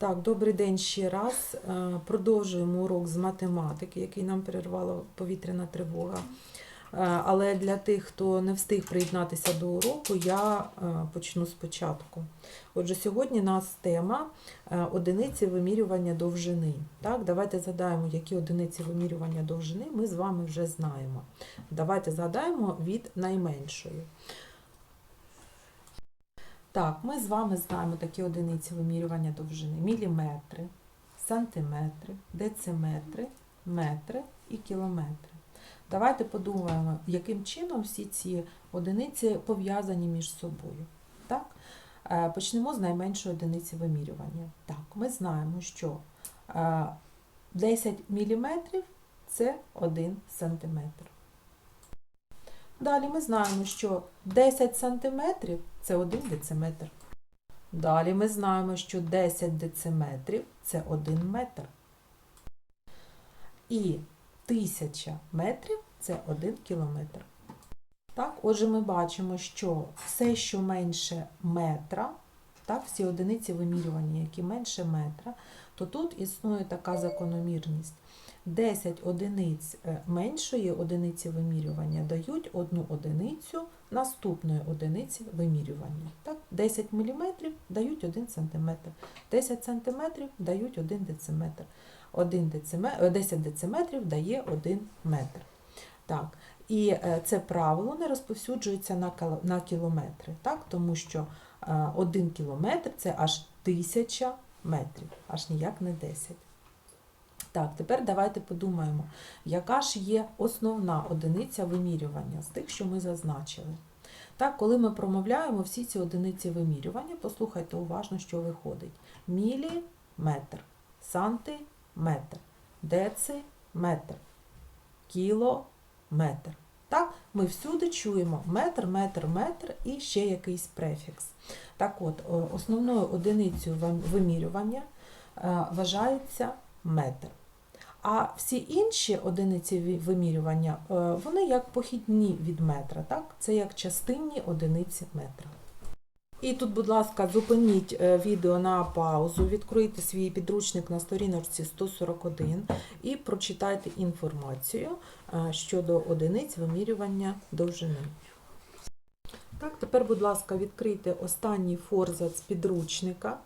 Так, добрий день ще раз. Е, Продовжуємо урок з математики, який нам перервала повітряна тривога. Е, Але для тих, хто не встиг приєднатися до уроку, я е, почну спочатку. Отже, сьогодні у нас тема одиниці вимірювання довжини. Так, давайте згадаємо, які одиниці вимірювання довжини ми з вами вже знаємо. Давайте згадаємо від найменшої. Так, ми з вами знаємо такі одиниці вимірювання довжини: міліметри, сантиметри, дециметри, метри і кілометри. Давайте подумаємо, яким чином всі ці одиниці пов'язані між собою. Так? Е, Почнемо з найменшої одиниці вимірювання. Так, ми знаємо, що е, 10 міліметрів це 1 сантиметр. Далі ми знаємо, що 10 сантиметрів це 1 дециметр. Далі ми знаємо, що 10 дециметрів це 1 метр. І 1000 метрів це 1 кілометр. Так, отже, ми бачимо, що все, що менше метра, так, всі одиниці вимірювання, які менше метра, то тут існує така закономірність. 10 одиниць е, меншої одиниці вимірювання дають одну одиницю наступної одиниці вимірювання. Так? 10 мм дають 1 см, 10 см дають 1 дециметр, 1 дециметр 10 дециметрів дає 1 метр. Так. І е, це правило не розповсюджується на кілометри, так? тому що 1 кілометр це аж 1000 метрів, аж ніяк не 10. Так, тепер давайте подумаємо, яка ж є основна одиниця вимірювання з тих, що ми зазначили. Так, коли ми промовляємо всі ці одиниці вимірювання, послухайте уважно, що виходить. Міліметр, сантиметр, дециметр, кілометр. Так, ми всюди чуємо метр, метр, метр і ще якийсь префікс. Так от, основною одиницею вимірювання е, вважається метр. А всі інші одиниці вимірювання, е, вони як похідні від метра, так? Це як частинні одиниці метра. І тут, будь ласка, зупиніть е, відео на паузу, відкрийте свій підручник на сторіночці 141 і прочитайте інформацію е, щодо одиниць вимірювання довжини. Так, тепер, будь ласка, відкрийте останній форзац підручника,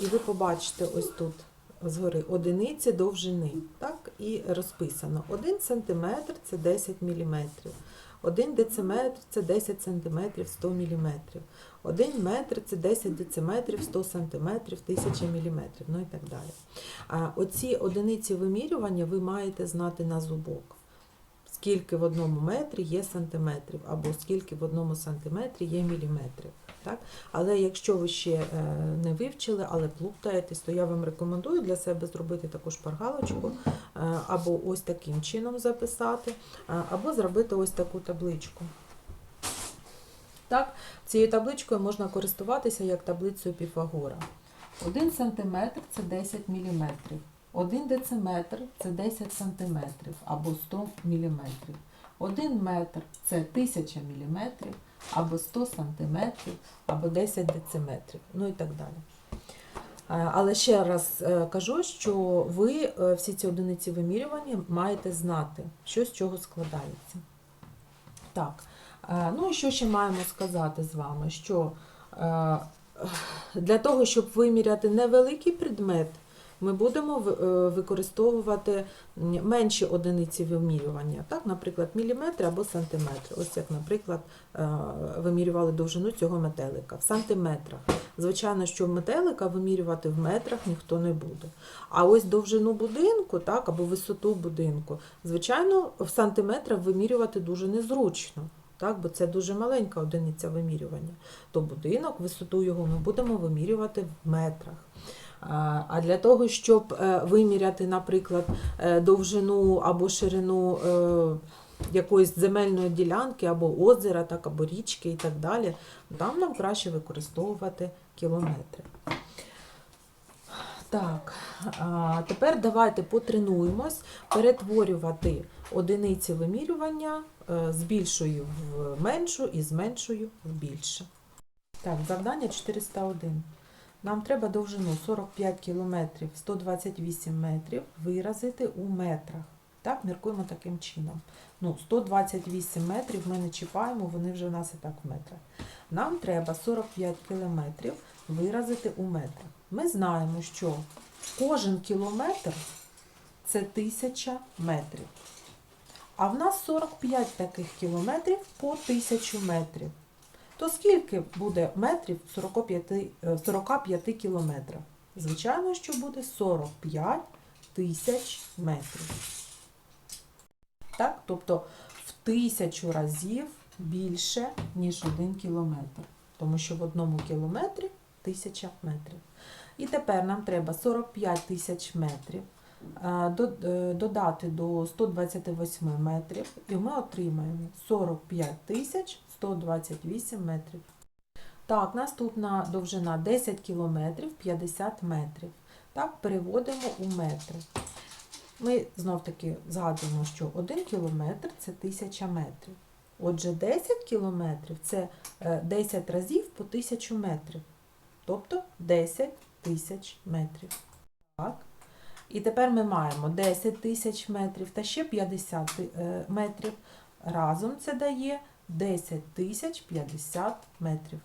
і ви побачите ось тут згори одиниці довжини. Так, і розписано 1 см це 10 мм. 1 дециметр це 10 см 100 мм. 1 метр це 10 дециметрів 100 см 1000 мм. Ну і так далі. Оці одиниці вимірювання ви маєте знати на зубок. Скільки в одному метрі є сантиметрів, або скільки в одному сантиметрі є міліметрів. Так? Але якщо ви ще е, не вивчили, але плутаєтесь, то я вам рекомендую для себе зробити таку шпаргалочку, е, або ось таким чином записати, е, або зробити ось таку табличку. Так, цією табличкою можна користуватися як таблицею Піфагора. 1 см це 10 мм. 1 дециметр це 10 см або 100 мм. 1 метр це 1000 мм або 100 см або 10 дециметрів. Ну і так далі. Але ще раз е, кажу, що ви е, всі ці одиниці вимірювання маєте знати, що з чого складається. Так, е, ну і що ще маємо сказати з вами? Що для того, щоб виміряти невеликий предмет, ми будемо е, використовувати менші одиниці вимірювання, так, наприклад, міліметри або сантиметри. Ось як, наприклад, е, вимірювали довжину цього метелика в сантиметрах. Звичайно, що метелика вимірювати в метрах ніхто не буде. А ось довжину будинку, так, або висоту будинку, звичайно, в сантиметрах вимірювати дуже незручно. Так, бо це дуже маленька одиниця вимірювання. То будинок, висоту його ми будемо вимірювати в метрах. А для того, щоб е, виміряти, наприклад, е, довжину або ширину е, якоїсь земельної ділянки, або озера, так, або річки і так далі, там нам краще використовувати кілометри. Так, а тепер давайте потренуємось перетворювати одиниці вимірювання з більшою в меншу і з меншою в більше. Так, завдання 401. Нам треба довжину 45 км 128 метрів виразити у метрах. Так, міркуємо таким чином. Ну, 128 метрів ми не чіпаємо, вони вже у нас і так в метрах. Нам треба 45 кілометрів виразити у метрах. Ми знаємо, що кожен кілометр це 1000 метрів. А в нас 45 таких кілометрів по 1000 метрів. То скільки буде метрів в 45, е, 45 кілометрах? Звичайно, що буде 45 тисяч метрів. Так? Тобто в тисячу разів більше, ніж один кілометр. Тому що в одному кілометрі тисяча метрів. І тепер нам треба 45 тисяч метрів е, е, додати до 128 метрів, і ми отримаємо 45 тисяч 128 метрів. Так, наступна довжина 10 кілометрів 50 метрів. Так, переводимо у метри. Ми знов таки згадуємо, що 1 кілометр це 1000 метрів. Отже, 10 кілометрів це е, 10 разів по 1000 метрів. Тобто 10 тисяч метрів. Так. І тепер ми маємо 10 тисяч метрів та ще 50 е, метрів. Разом це дає 10 тисяч 50 метрів.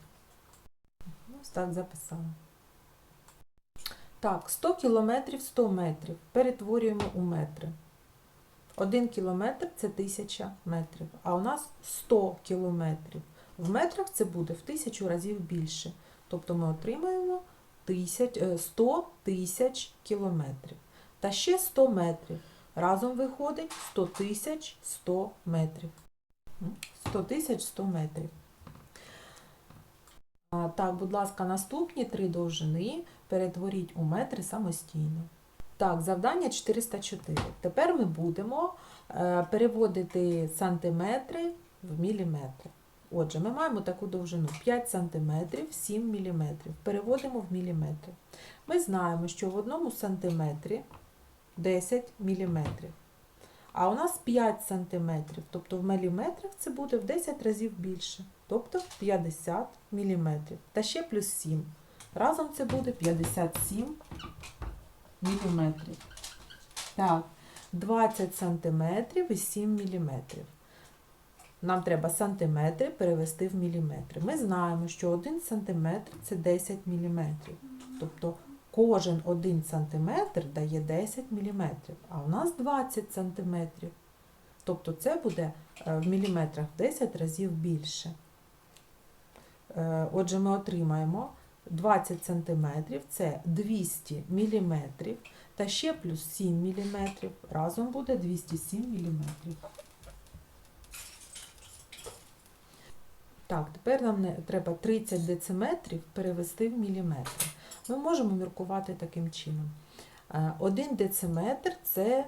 Ось так записали. Так, 100 кілометрів 100 метрів. Перетворюємо у метри. 1 кілометр це 1000 метрів, а у нас 100 кілометрів. В метрах це буде в 1000 разів більше. Тобто ми отримаємо 1000, е, 100 тисяч кілометрів. Та ще 100 метрів. Разом виходить 100 тисяч 100 метрів. М? 100 тисяч 100 метрів. Так, будь ласка, наступні три довжини перетворіть у метри самостійно. Так, завдання 404. Тепер ми будемо е, переводити сантиметри в міліметри. Отже, ми маємо таку довжину 5 см, 7 мм. Переводимо в міліметри. Ми знаємо, що в одному сантиметрі 10 мм. А у нас 5 см, тобто в міліметрах це буде в 10 разів більше, тобто 50 мм. Та ще плюс 7. Разом це буде 57 міліметрів. Так, 20 сантиметрів і 7 міліметрів. Нам треба сантиметри перевести в міліметри. Ми знаємо, що 1 сантиметр це 10 міліметрів. Тобто кожен 1 сантиметр дає 10 міліметрів, а у нас 20 сантиметрів. Тобто це буде е, в міліметрах в 10 разів більше. Е, Отже, ми отримаємо 20 сантиметрів це 200 міліметрів, та ще плюс 7 міліметрів. Разом буде 207 міліметрів. Так, тепер нам треба 30 дециметрів перевести в міліметри. Ми можемо міркувати таким чином. 1 дециметр це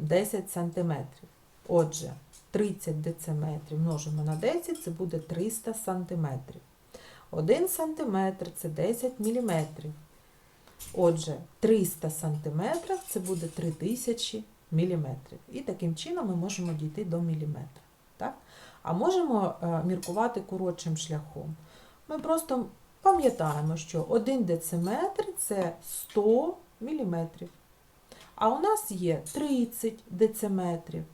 10 сантиметрів. Отже, 30 дециметрів множимо на 10, це буде 300 сантиметрів. 1 сантиметр це 10 міліметрів. Отже, 300 сантиметрів це буде 3000 міліметрів. І таким чином ми можемо дійти до міліметра. Так? А можемо е, міркувати коротшим шляхом. Ми просто пам'ятаємо, що 1 дециметр це 100 міліметрів. А у нас є 30 дециметрів,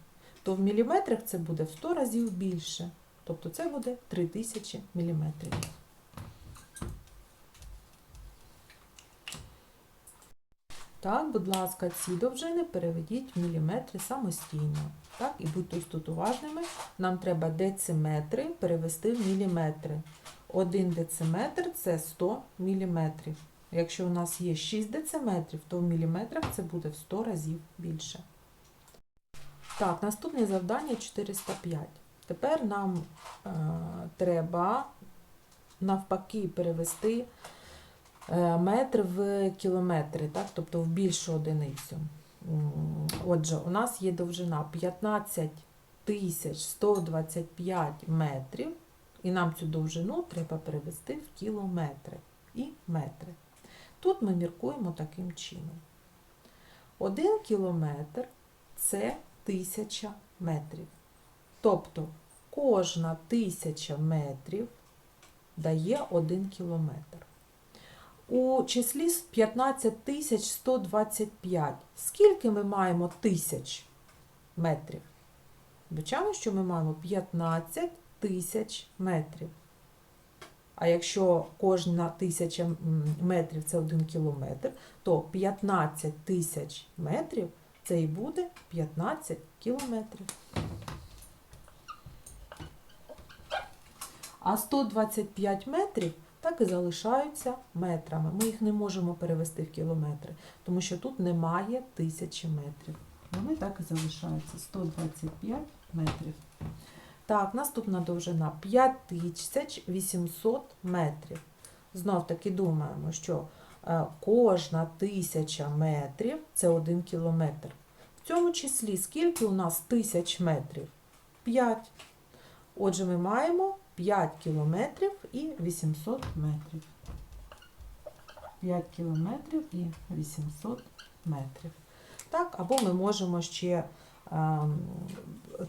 то в міліметрах це буде в 100 разів більше. Тобто це буде 3000 міліметрів. Так, будь ласка, ці довжини переведіть в міліметри самостійно. Так, і будьте тут уважними. Нам треба дециметри перевести в міліметри. Один дециметр це 100 міліметрів. Якщо у нас є 6 дециметрів, то в міліметрах це буде в 100 разів більше. Так, наступне завдання 405. Тепер нам е, треба навпаки перевести е, метр в кілометри, так? тобто в більшу одиницю. Отже, у нас є довжина 15 125 метрів, і нам цю довжину треба перевести в кілометри і метри. Тут ми міркуємо таким чином. Один кілометр це тисяча метрів. Тобто кожна тисяча метрів дає один кілометр. У числі 15125 скільки ми маємо тисяч метрів? Звичайно, що ми маємо 15 тисяч метрів. А якщо кожна тисяча метрів це один кілометр, то 15 тисяч метрів це і буде 15 кілометрів. А 125 метрів так і залишаються метрами. Ми їх не можемо перевести в кілометри, тому що тут немає тисячі метрів. Вони так і залишаються 125 метрів. Так, наступна довжина 5800 метрів. Знов таки думаємо, що е, кожна тисяча метрів це один кілометр. В цьому числі скільки у нас тисяч метрів? 5. Отже, ми маємо 5 кілометрів і 800 метрів. 5 кілометрів і 800 метрів. Так, або ми можемо ще ем,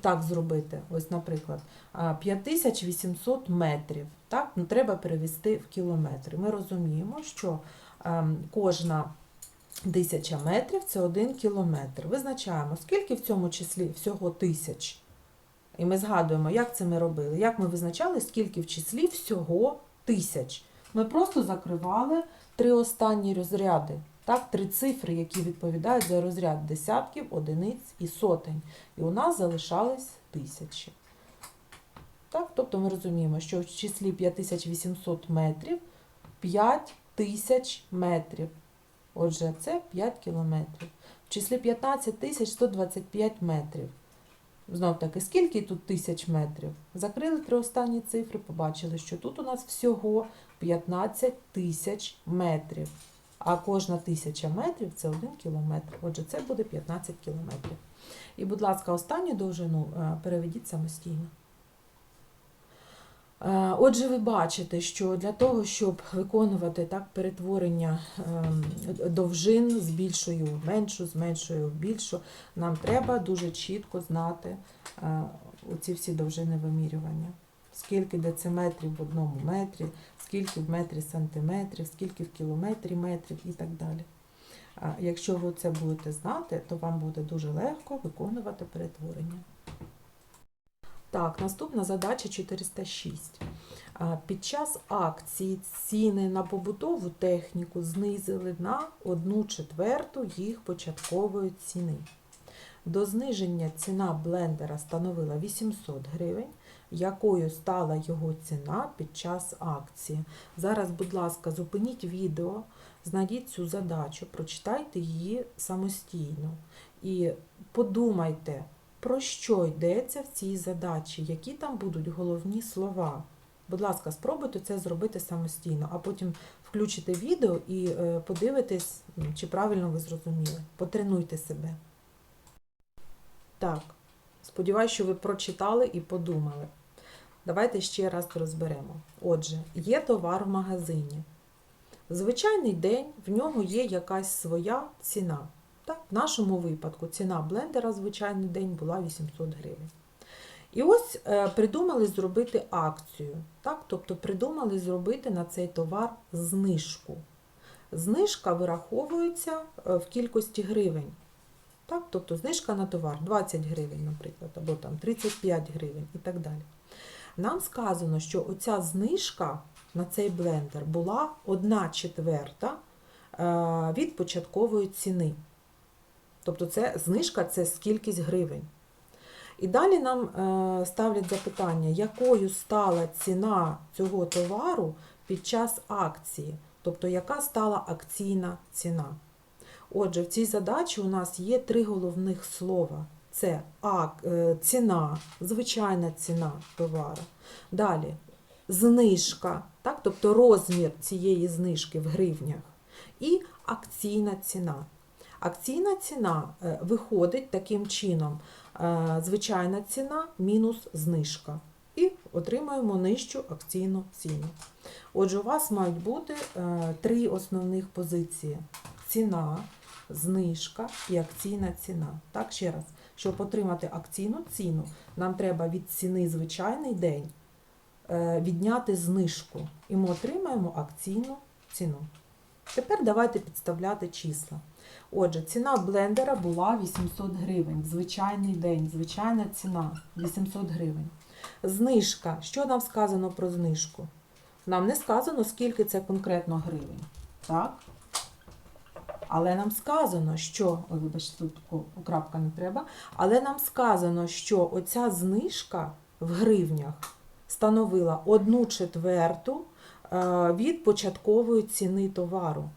так зробити. Ось, наприклад, 5800 метрів. Так, ну, треба перевести в кілометри. Ми розуміємо, що ем, кожна тисяча метрів це один кілометр. Визначаємо, скільки в цьому числі всього тисяч. І ми згадуємо, як це ми робили. Як ми визначали, скільки в числі всього тисяч. Ми просто закривали три останні розряди. Так, три цифри, які відповідають за розряд десятків, одиниць і сотень. І у нас залишались тисячі. Так, тобто ми розуміємо, що в числі 5800 метрів 5000 метрів. Отже, це 5 кілометрів. В числі 15125 метрів. Знов таки, скільки тут тисяч метрів? Закрили три останні цифри, побачили, що тут у нас всього 15 тисяч метрів. А кожна тисяча метрів це один кілометр. Отже, це буде 15 кілометрів. І, будь ласка, останню довжину е, переведіть самостійно. Е, Отже, ви бачите, що для того, щоб виконувати так перетворення ем, довжин з більшою в меншу, з меншою в більшу, нам треба дуже чітко знати е, оці всі довжини вимірювання. Скільки дециметрів в одному метрі, скільки в метрі сантиметрів, скільки в кілометрі метрів і так далі. Якщо ви це будете знати, то вам буде дуже легко виконувати перетворення. Так, наступна задача 406. Під час акції ціни на побутову техніку знизили на 1 четверту їх початкової ціни. До зниження ціна блендера становила 800 гривень, якою стала його ціна під час акції. Зараз, будь ласка, зупиніть відео, знайдіть цю задачу, прочитайте її самостійно і подумайте, про що йдеться в цій задачі, які там будуть головні слова. Будь ласка, спробуйте це зробити самостійно, а потім включите відео і е, подивитесь, чи правильно ви зрозуміли. Потренуйте себе. Так, сподіваюся, що ви прочитали і подумали. Давайте ще раз розберемо. Отже, є товар в магазині. Звичайний день в нього є якась своя ціна. Так, в нашому випадку ціна блендера звичайний день була 800 гривень. І ось е, придумали зробити акцію. Так, тобто придумали зробити на цей товар знижку. Знижка вираховується е, в кількості гривень. Так, тобто знижка на товар 20 гривень, наприклад, або там 35 гривень і так далі. Нам сказано, що оця знижка на цей блендер була 1 четверта е, від початкової ціни. Тобто це знижка це кількість гривень. І далі нам е, ставлять запитання, якою стала ціна цього товару під час акції, тобто яка стала акційна ціна. Отже, в цій задачі у нас є три головних слова. Це ак, е, ціна, звичайна ціна товару. Далі знижка, так, тобто розмір цієї знижки в гривнях. І акційна ціна. Акційна ціна е, виходить таким чином: е, звичайна ціна мінус знижка. І отримаємо нижчу акційну ціну. Отже, у вас мають бути три основних позиції: ціна, знижка і акційна ціна. Так, ще раз, щоб отримати акційну ціну, нам треба від ціни звичайний день відняти знижку. І ми отримаємо акційну ціну. Тепер давайте підставляти числа. Отже, ціна блендера була 800 гривень. Звичайний день, звичайна ціна 800 гривень. Знижка. Що нам сказано про знижку? Нам не сказано, скільки це конкретно гривень. Так? Але нам сказано, що, ой, вибачте, тут крапка не треба, але нам сказано, що оця знижка в гривнях становила одну четверту е, від початкової ціни товару.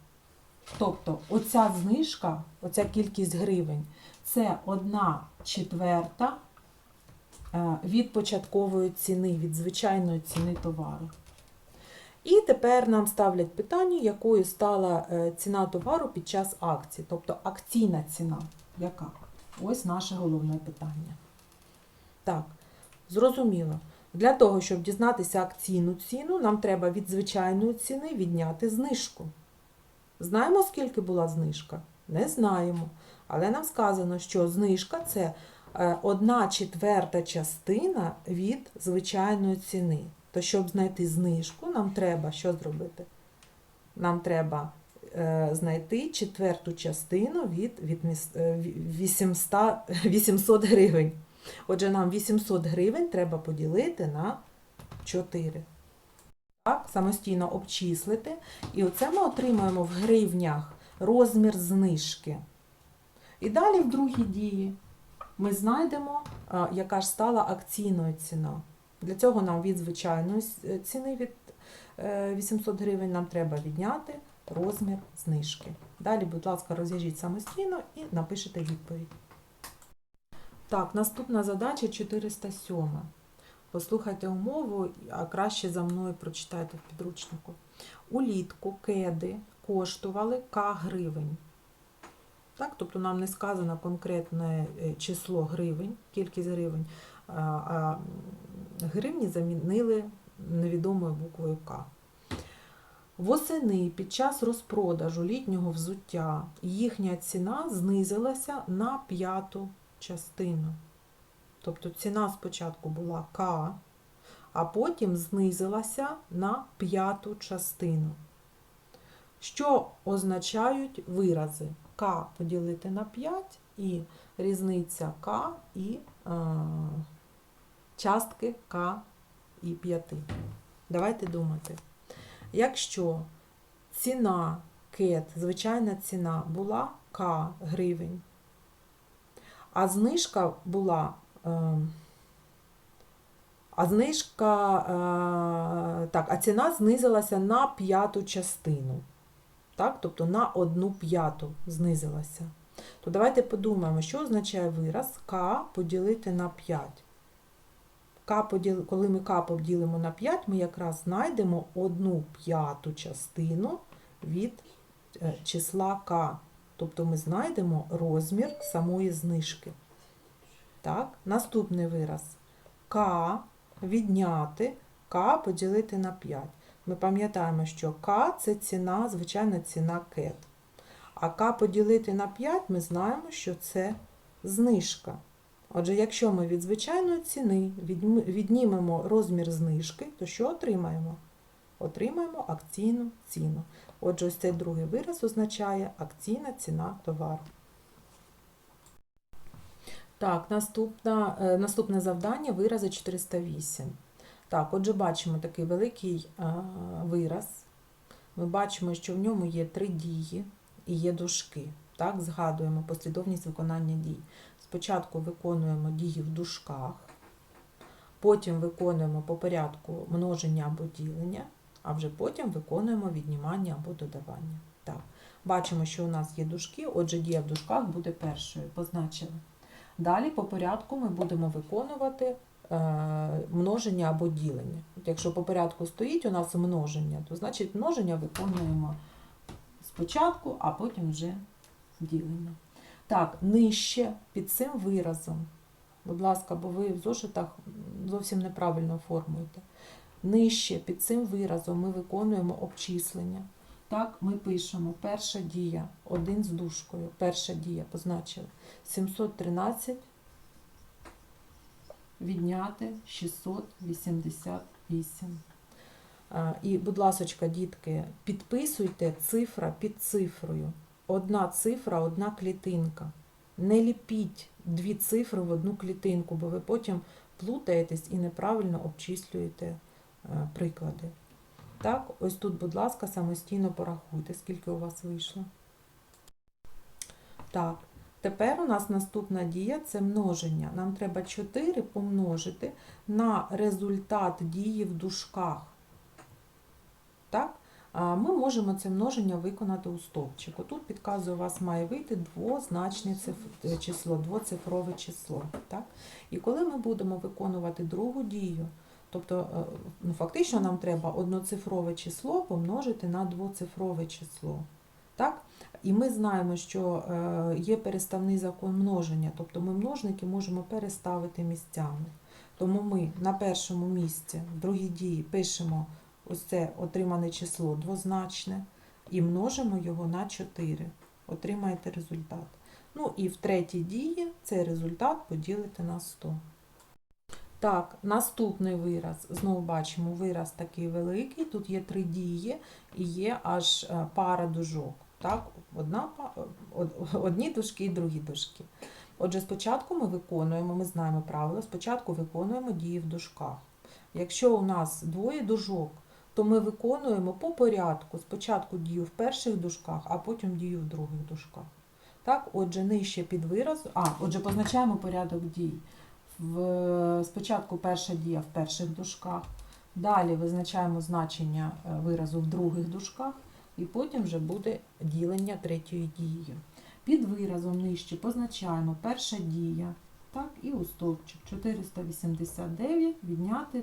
Тобто оця знижка, оця кількість гривень, це одна четверта е, від початкової ціни, від звичайної ціни товару. І тепер нам ставлять питання, якою стала е, ціна товару під час акції, тобто акційна ціна. Яка? Ось наше головне питання. Так, зрозуміло. Для того, щоб дізнатися акційну ціну, нам треба від звичайної ціни відняти знижку. Знаємо, скільки була знижка? Не знаємо. Але нам сказано, що знижка це е, одна четверта частина від звичайної ціни. То щоб знайти знижку, нам треба що зробити? Нам треба е, знайти четверту частину від, від міс- е, ві- 800, 800 гривень. Отже, нам 800 гривень треба поділити на 4. Так, самостійно обчислити. І оце ми отримаємо в гривнях розмір знижки. І далі в другій дії ми знайдемо, а, яка ж стала акційною ціна. Для цього нам від звичайної ціни від е, 800 гривень нам треба відняти розмір знижки. Далі, будь ласка, розв'яжіть самостійно і напишете відповідь. Так, наступна задача 407. Послухайте умову, а краще за мною прочитайте в підручнику. Улітку кеди коштували К гривень. Так, тобто нам не сказано конкретне е, число гривень, кількість гривень, а, гривні замінили невідомою буквою К. Восени під час розпродажу літнього взуття їхня ціна знизилася на п'яту частину. Тобто ціна спочатку була К, а потім знизилася на п'яту частину. Що означають вирази? К поділити на 5 і різниця К і е, частки К і 5. Давайте думати. Якщо ціна кет, звичайна ціна була К гривень, а знижка була. Е, а знижка, е, так, а ціна знизилася на п'яту частину. Так, тобто на одну п'яту знизилася. То давайте подумаємо, що означає вираз К поділити на 5. Поділ... Коли ми К поділимо на 5, ми якраз знайдемо одну п'яту частину від е, числа К. Тобто ми знайдемо розмір самої знижки. Так, наступний вираз. К відняти К поділити на 5. Ми пам'ятаємо, що К це ціна, звичайна ціна кет. А К поділити на 5 ми знаємо, що це знижка. Отже, якщо ми від звичайної ціни віднімемо розмір знижки, то що отримаємо? Отримаємо акційну ціну. Отже, ось цей другий вираз означає акційна ціна товару. Так, наступна, е, наступне завдання вирази 408. Так, отже, бачимо такий великий е, вираз. Ми бачимо, що в ньому є три дії і є дужки. Так, згадуємо послідовність виконання дій. Спочатку виконуємо дії в дужках, потім виконуємо по порядку множення або ділення, а вже потім виконуємо віднімання або додавання. Так, бачимо, що у нас є дужки, отже, дія в дужках буде першою, позначили. Далі по порядку ми будемо виконувати е, множення або ділення. Якщо по порядку стоїть у нас множення, то значить множення виконуємо спочатку, а потім вже ділення. Так, нижче під цим виразом. Будь ласка, бо ви в зошитах зовсім неправильно оформуєте. Нижче під цим виразом ми виконуємо обчислення. Так, ми пишемо перша дія, один з дужкою. Перша дія позначили 713 відняти 688. Е, І, будь ласочка, дітки, підписуйте цифра під цифрою. Одна цифра, одна клітинка. Не ліпіть дві цифри в одну клітинку, бо ви потім плутаєтесь і неправильно обчислюєте е, приклади. Так, ось тут, будь ласка, самостійно порахуйте, скільки у вас вийшло. Так, тепер у нас наступна дія це множення. Нам треба 4 помножити на результат дії в дужках. Ми можемо це множення виконати у стовпчику. Тут підказую, у вас має вийти двозначне число, двоцифрове число. Так? І коли ми будемо виконувати другу дію, тобто е, ну, фактично нам треба одноцифрове число помножити на двоцифрове число. Так? І ми знаємо, що е, є переставний закон множення, тобто ми множники можемо переставити місцями. Тому ми на першому місці в другій дії пишемо ось це отримане число двозначне і множимо його на 4. Отримаєте результат. Ну і в третій дії цей результат поділити на 100. Так, наступний вираз. Знову бачимо, вираз такий великий. Тут є три дії і є аж е, пара дужок. Так, одна, одні дужки і другі дужки. Отже, спочатку ми виконуємо, ми знаємо правило, спочатку виконуємо дії в дужках. Якщо у нас двоє дужок, то ми виконуємо по порядку. Спочатку дію в перших дужках, а потім дію в других дужках. Так, отже, нижче під вираз. А, отже, позначаємо порядок дій. В, спочатку перша дія в перших дужках, далі визначаємо значення е, виразу в других дужках, і потім вже буде ділення третьої дією. Під виразом нижче позначаємо перша дія, так, і у стовпчик 489 відняти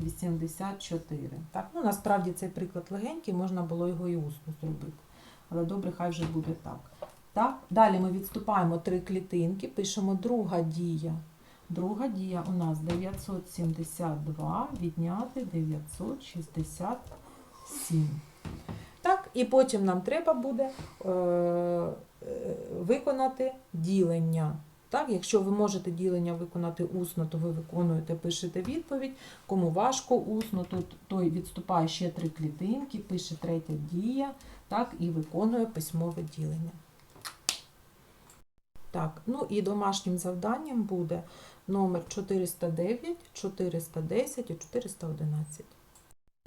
384. Так, ну насправді цей приклад легенький, можна було його і усно зробити. Але добре, хай вже буде так. Так, далі ми відступаємо три клітинки, пишемо друга дія. Друга дія у нас 972 відняти 967. Так, і потім нам треба буде е, е, виконати ділення. Так, якщо ви можете ділення виконати усно, то ви виконуєте, пишете відповідь. Кому важко усно, то той відступає ще три клітинки, пише третя дія, так, і виконує письмове ділення. Так, ну і домашнім завданням буде номер 409, 410 і 411.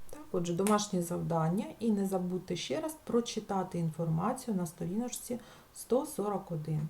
Так, отже, домашнє завдання. І не забудьте ще раз прочитати інформацію на сторіночці 141.